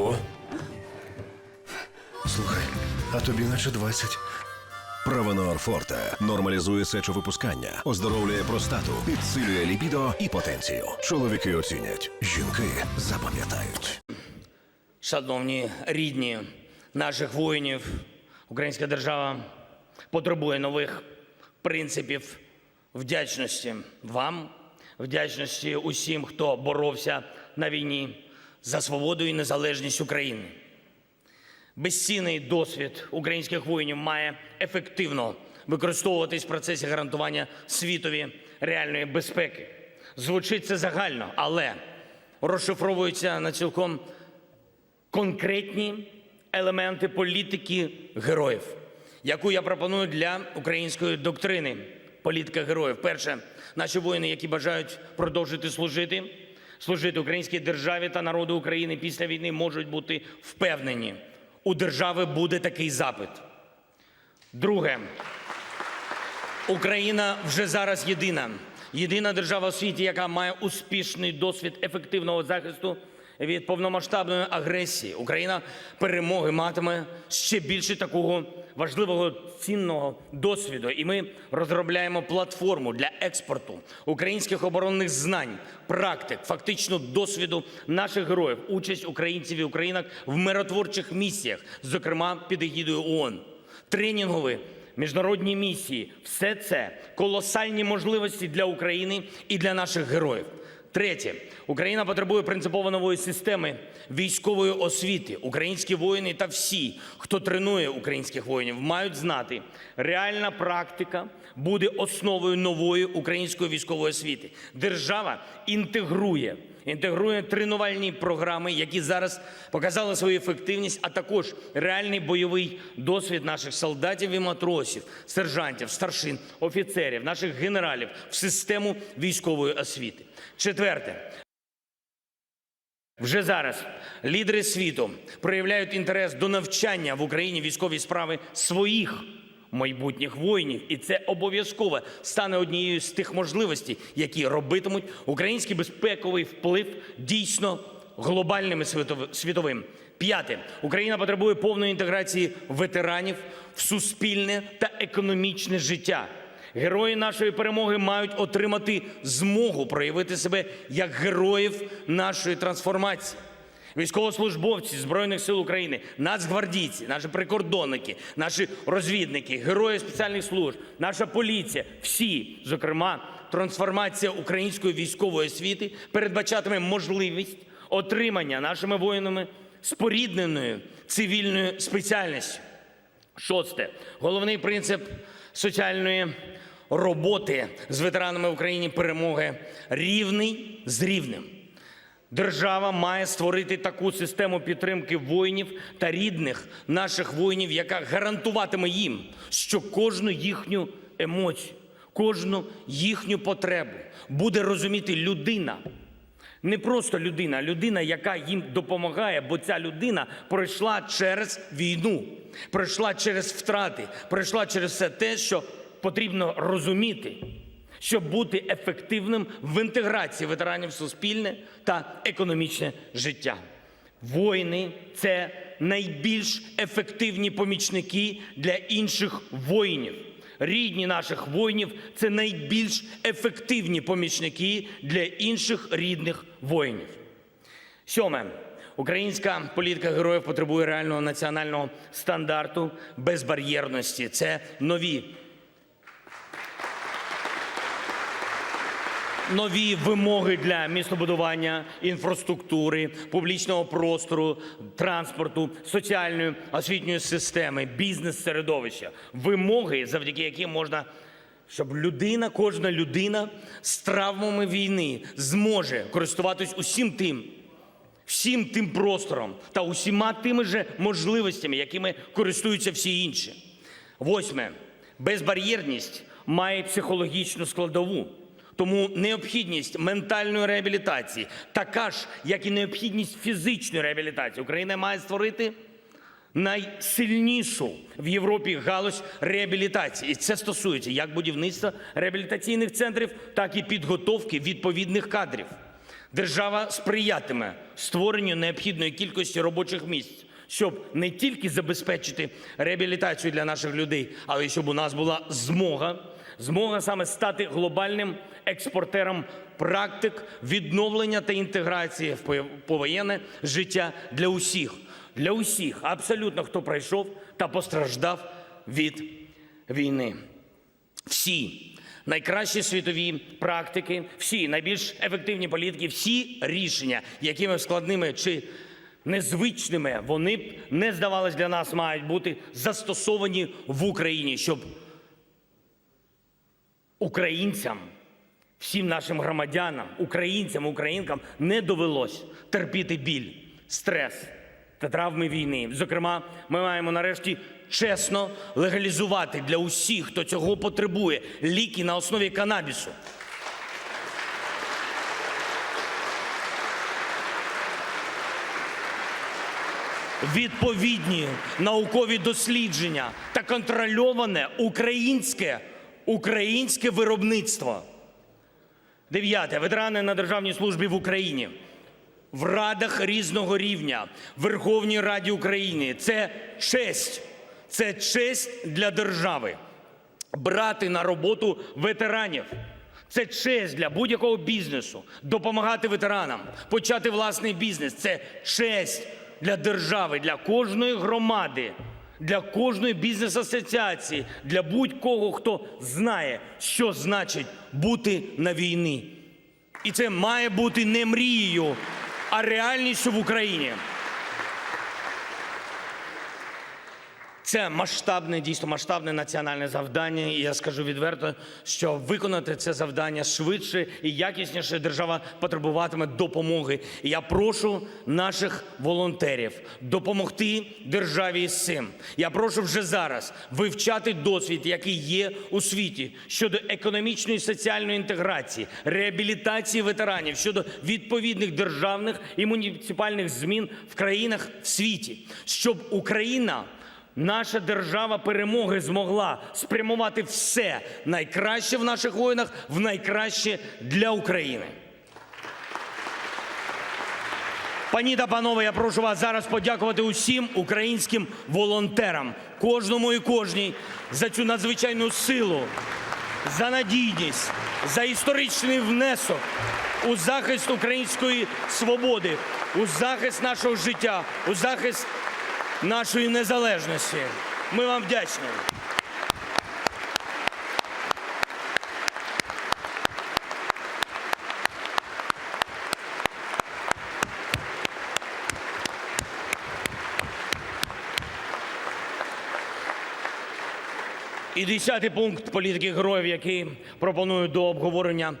Ого. Слухай, а тобі наче 20. Правонор Форте нормалізує сечовипускання, оздоровлює простату, підсилює лібідо і потенцію. Чоловіки оцінять, жінки запам'ятають. Шановні рідні наших воїнів, українська держава потребує нових принципів вдячності вам, вдячності усім, хто боровся на війні за свободу і незалежність України. Безцінний досвід українських воїнів має ефективно використовуватись в процесі гарантування світові реальної безпеки. Звучить це загально, але розшифровується на цілком конкретні елементи політики героїв, яку я пропоную для української доктрини. Політика героїв. Перше, наші воїни, які бажають продовжити служити, служити українській державі та народу України після війни, можуть бути впевнені, у держави буде такий запит. Друге, Україна вже зараз єдина, єдина держава у світі, яка має успішний досвід ефективного захисту від повномасштабної агресії. Україна перемоги матиме ще більше такого важливого цінного досвіду. І ми розробляємо платформу для експорту українських оборонних знань, практик, фактично досвіду наших героїв, участь українців і українок в миротворчих місіях, зокрема під егідою ООН. Тренінгові міжнародні місії все це колосальні можливості для України і для наших героїв. Третє, Україна потребує принципово нової системи військової освіти. Українські воїни та всі, хто тренує українських воїнів, мають знати, реальна практика буде основою нової української військової освіти. Держава інтегрує інтегрує тренувальні програми, які зараз показали свою ефективність, а також реальний бойовий досвід наших солдатів і матросів, сержантів, старшин, офіцерів, наших генералів в систему військової освіти. Четверте. Вже зараз лідери світу проявляють інтерес до навчання в Україні військові справи своїх майбутніх воїнів, і це обов'язково стане однією з тих можливостей, які робитимуть український безпековий вплив дійсно глобальним і світовим. П'яте Україна потребує повної інтеграції ветеранів в суспільне та економічне життя. Герої нашої перемоги мають отримати змогу проявити себе як героїв нашої трансформації. Військовослужбовці Збройних сил України, нацгвардійці, наші прикордонники, наші розвідники, герої спеціальних служб, наша поліція, всі, зокрема, трансформація української військової освіти передбачатиме можливість отримання нашими воїнами спорідненою цивільною спеціальністю. Шосте. Головний принцип соціальної роботи з ветеранами в Україні перемоги рівний з рівним. Держава має створити таку систему підтримки воїнів та рідних наших воїнів, яка гарантуватиме їм, що кожну їхню емоцію, кожну їхню потребу буде розуміти людина. Не просто людина, а людина, яка їм допомагає, бо ця людина пройшла через війну, пройшла через втрати, пройшла через все те, що потрібно розуміти, щоб бути ефективним в інтеграції ветеранів в суспільне та економічне життя. Воїни це найбільш ефективні помічники для інших воїнів. Рідні наших воїнів це найбільш ефективні помічники для інших рідних воїнів. Сьоме. Українська політика героїв потребує реального національного стандарту безбар'єрності. Це нові нові вимоги для містобудування, інфраструктури, публічного простору, транспорту, соціальної освітньої системи, бізнес-середовища. Вимоги, завдяки яким можна, щоб людина, кожна людина з травмами війни зможе користуватись усім тим. Всім тим простором та усіма тими же можливостями, якими користуються всі інші. Восьме. Безбар'єрність має психологічну складову. Тому необхідність ментальної реабілітації така ж, як і необхідність фізичної реабілітації. Україна має створити найсильнішу в Європі галузь реабілітації. І це стосується як будівництва реабілітаційних центрів, так і підготовки відповідних кадрів. Держава сприятиме створенню необхідної кількості робочих місць, щоб не тільки забезпечити реабілітацію для наших людей, але й щоб у нас була змога, змога саме стати глобальним експортером практик відновлення та інтеграції в повоєнне життя для усіх, для усіх, абсолютно хто пройшов та постраждав від війни. Всі найкращі світові практики, всі найбільш ефективні політики, всі рішення, якими складними чи незвичними вони б не здавались для нас, мають бути застосовані в Україні, щоб українцям, всім нашим громадянам, українцям, українкам не довелось терпіти біль, стрес та травми війни. Зокрема, ми маємо нарешті чесно легалізувати для усіх, хто цього потребує, ліки на основі канабісу. Відповідні наукові дослідження та контрольоване українське, українське виробництво. Дев'яте. Ветерани на державній службі в Україні. В радах різного рівня, Верховній Раді України. Це честь. Це честь для держави. Брати на роботу ветеранів. Це честь для будь-якого бізнесу. Допомагати ветеранам, почати власний бізнес. Це честь для держави, для кожної громади, для кожної бізнес-асоціації, для будь-кого, хто знає, що значить бути на війні. І це має бути не мрією, а реальністю в Україні. Це масштабне, дійсно масштабне національне завдання. І я скажу відверто, що виконати це завдання швидше і якісніше держава потребуватиме допомоги. І я прошу наших волонтерів допомогти державі з цим. Я прошу вже зараз вивчати досвід, який є у світі щодо економічної і соціальної інтеграції, реабілітації ветеранів, щодо відповідних державних і муніципальних змін в країнах в світі, щоб Україна. Наша держава перемоги змогла спрямувати все найкраще в наших воїнах в найкраще для України. Пані та панове, я прошу вас зараз подякувати усім українським волонтерам, кожному і кожній за цю надзвичайну силу, за надійність, за історичний внесок у захист української свободи, у захист нашого життя, у захист нашої незалежності. Ми вам вдячні. І десятий пункт політики героїв, який пропоную до обговорення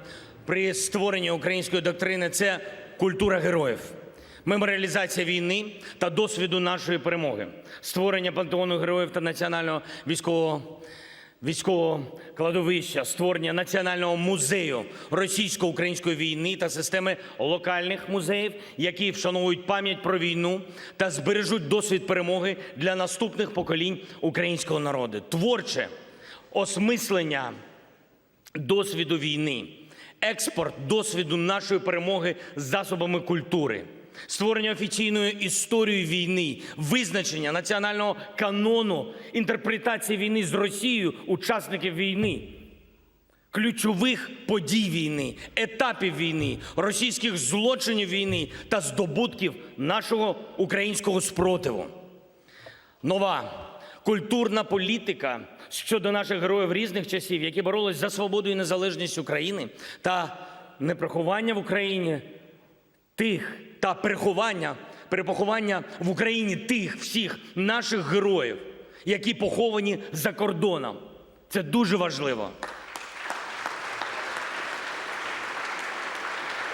при створенні української доктрини, це культура героїв. Меморіалізація війни та досвіду нашої перемоги, створення пантеону героїв та національного військового військового кладовища, створення національного музею російсько-української війни та системи локальних музеїв, які вшановують пам'ять про війну та збережуть досвід перемоги для наступних поколінь українського народу. Творче осмислення досвіду війни, експорт досвіду нашої перемоги з засобами культури, створення офіційної історії війни, визначення національного канону інтерпретації війни з Росією, учасників війни. Ключових подій війни, етапів війни, російських злочинів війни та здобутків нашого українського спротиву. Нова культурна політика щодо наших героїв різних часів, які боролись за свободу і незалежність України та неприховання в Україні тих та переховання, перепоховання в Україні тих всіх наших героїв, які поховані за кордоном. Це дуже важливо.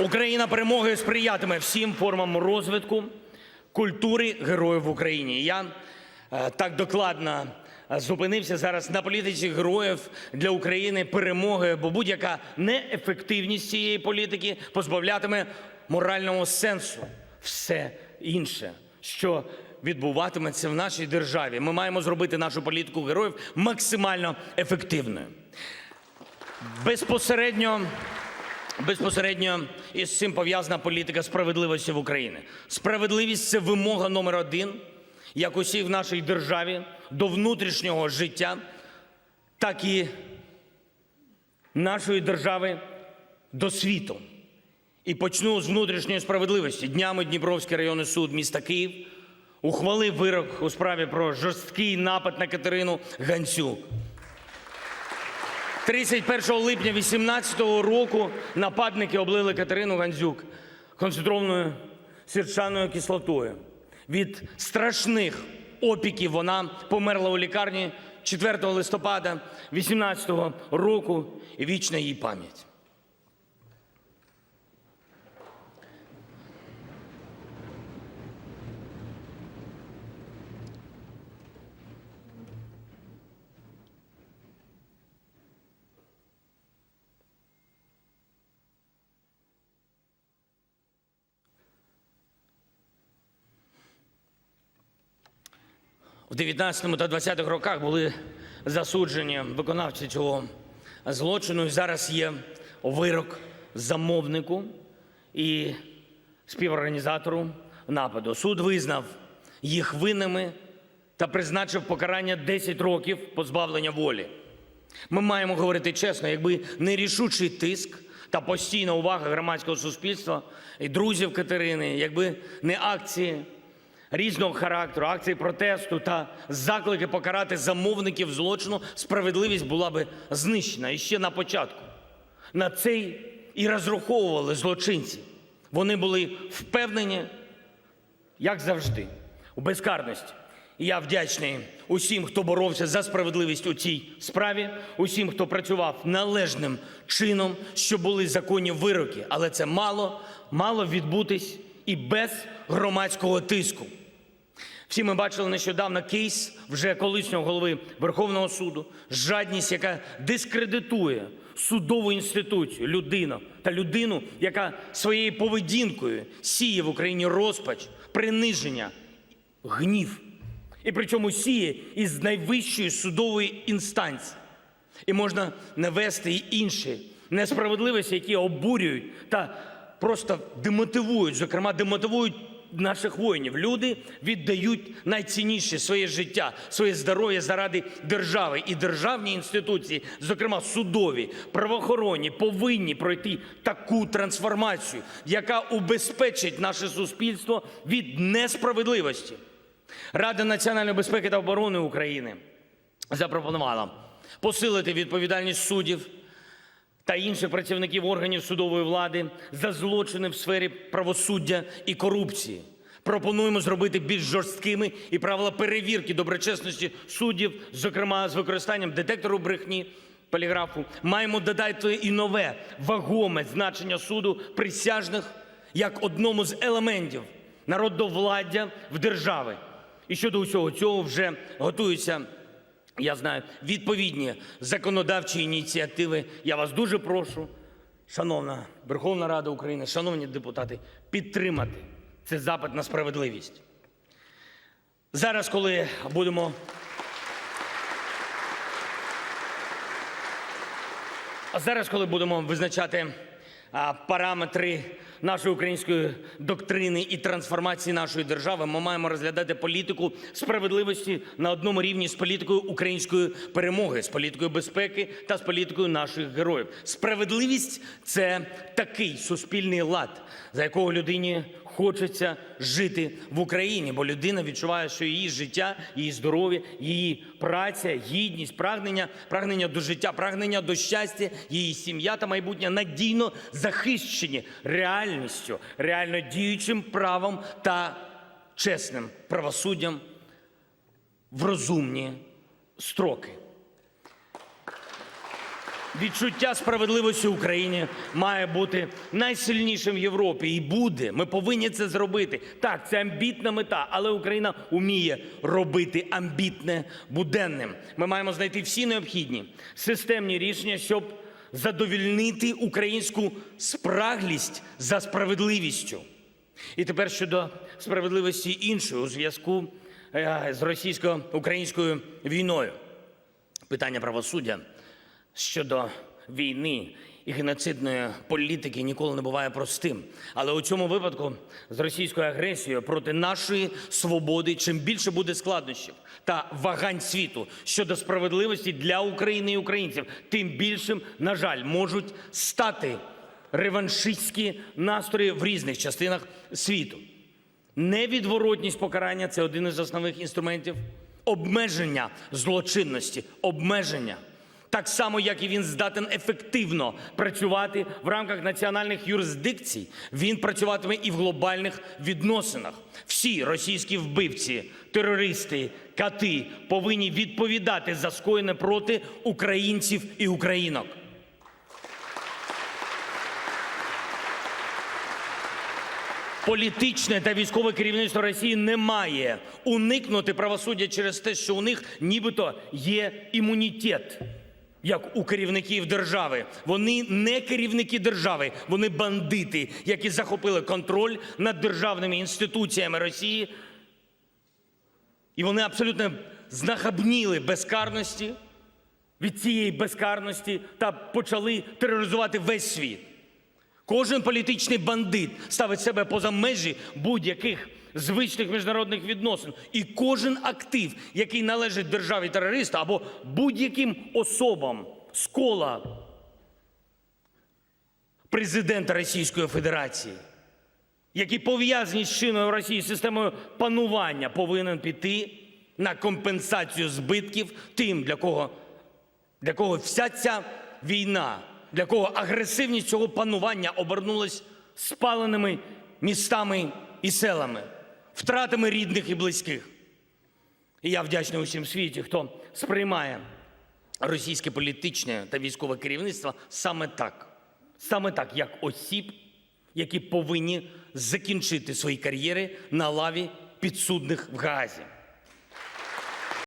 Україна перемоги сприятиме всім формам розвитку культури героїв в Україні. Я е, так докладно е, зупинився зараз на політиці героїв для України перемоги, бо будь-яка неефективність цієї політики позбавлятиме морального сенсу все інше, що відбуватиметься в нашій державі. Ми маємо зробити нашу політику героїв максимально ефективною. Безпосередньо Безпосередньо із цим пов'язана політика справедливості в Україні. Справедливість це вимога номер один, як усіх в нашій державі, до внутрішнього життя, так і нашої держави до світу. І почну з внутрішньої справедливості. Днями Дніпровський районний суд міста Київ ухвалив вирок у справі про жорсткий напад на Катерину Ганцюк. 31 липня 2018 року нападники облили Катерину Гандзюк концентрованою сірчаною кислотою. Від страшних опіків вона померла у лікарні 4 листопада 2018 року. І вічна їй пам'ять. В 19 та 20 роках були засуджені виконавці цього злочину. І зараз є вирок замовнику і співорганізатору нападу. Суд визнав їх винними та призначив покарання 10 років позбавлення волі. Ми маємо говорити чесно, якби не рішучий тиск та постійна увага громадського суспільства і друзів Катерини, якби не акції різного характеру, акції протесту та заклики покарати замовників злочину, справедливість була би знищена і ще на початку. На цей і розраховували злочинці. Вони були впевнені, як завжди, у безкарності. І я вдячний усім, хто боровся за справедливість у цій справі, усім, хто працював належним чином, щоб були законні вироки. Але це мало, мало відбутись і без громадського тиску. Всі ми бачили нещодавно кейс вже колишнього голови Верховного суду, жадність, яка дискредитує судову інституцію, людину та людину, яка своєю поведінкою сіє в Україні розпач, приниження, гнів. І причому сіє із найвищої судової інстанції. І можна навести й інші несправедливості, які обурюють та просто демотивують, зокрема, демотивують наших воїнів. Люди віддають найцінніше своє життя, своє здоров'я заради держави. І державні інституції, зокрема судові, правоохоронні, повинні пройти таку трансформацію, яка убезпечить наше суспільство від несправедливості. Рада національної безпеки та оборони України запропонувала посилити відповідальність суддів та інших працівників органів судової влади за злочини в сфері правосуддя і корупції. Пропонуємо зробити більш жорсткими і правила перевірки доброчесності суддів, зокрема з використанням детектору брехні, поліграфу. Маємо додати і нове вагоме значення суду присяжних як одному з елементів народовладдя в держави. І щодо усього цього вже готуються, я знаю, відповідні законодавчі ініціативи. Я вас дуже прошу, шановна Верховна Рада України, шановні депутати, підтримати цей запит на справедливість. Зараз, коли будемо зараз, коли будемо визначати параметри нашої української доктрини і трансформації нашої держави, ми маємо розглядати політику справедливості на одному рівні з політикою української перемоги, з політикою безпеки та з політикою наших героїв. Справедливість це такий суспільний лад, за якого людині хочеться жити в Україні, бо людина відчуває, що її життя, її здоров'я, її праця, гідність, прагнення, прагнення до життя, прагнення до щастя, її сім'я та майбутнє надійно захищені реальністю, реально діючим правом та чесним правосуддям в розумні строки. Відчуття справедливості в Україні має бути найсильнішим в Європі і буде. Ми повинні це зробити. Так, це амбітна мета, але Україна вміє робити амбітне буденним. Ми маємо знайти всі необхідні системні рішення, щоб задовільнити українську спраглість за справедливістю. І тепер щодо справедливості іншої у зв'язку е, з російсько-українською війною. Питання правосуддя щодо війни і геноцидної політики ніколи не буває простим. Але у цьому випадку з російською агресією проти нашої свободи чим більше буде складнощів та вагань світу щодо справедливості для України і українців, тим більшим, на жаль, можуть стати реваншистські настрої в різних частинах світу. Невідворотність покарання це один із основних інструментів обмеження злочинності, обмеження. Так само, як і він здатен ефективно працювати в рамках національних юрисдикцій, він працюватиме і в глобальних відносинах. Всі російські вбивці, терористи, кати повинні відповідати за скоєне проти українців і українок. Політичне та військове керівництво Росії не має уникнути правосуддя через те, що у них нібито є імунітет, як у керівників держави. Вони не керівники держави, вони бандити, які захопили контроль над державними інституціями Росії. І вони абсолютно знахабніли безкарності від цієї безкарності та почали тероризувати весь світ. Кожен політичний бандит ставить себе поза межі будь-яких звичних міжнародних відносин. І кожен актив, який належить державі терориста або будь-яким особам з кола президента Російської Федерації, які пов'язані з чинною в Росії системою панування, повинен піти на компенсацію збитків тим, для кого для кого вся ця війна, для кого агресивність цього панування обернулась спаленими містами і селами, втратами рідних і близьких. І я вдячний усім світі, хто сприймає російське політичне та військове керівництво саме так, саме так, як осіб, які повинні закінчити свої кар'єри на лаві підсудних в Гаазі.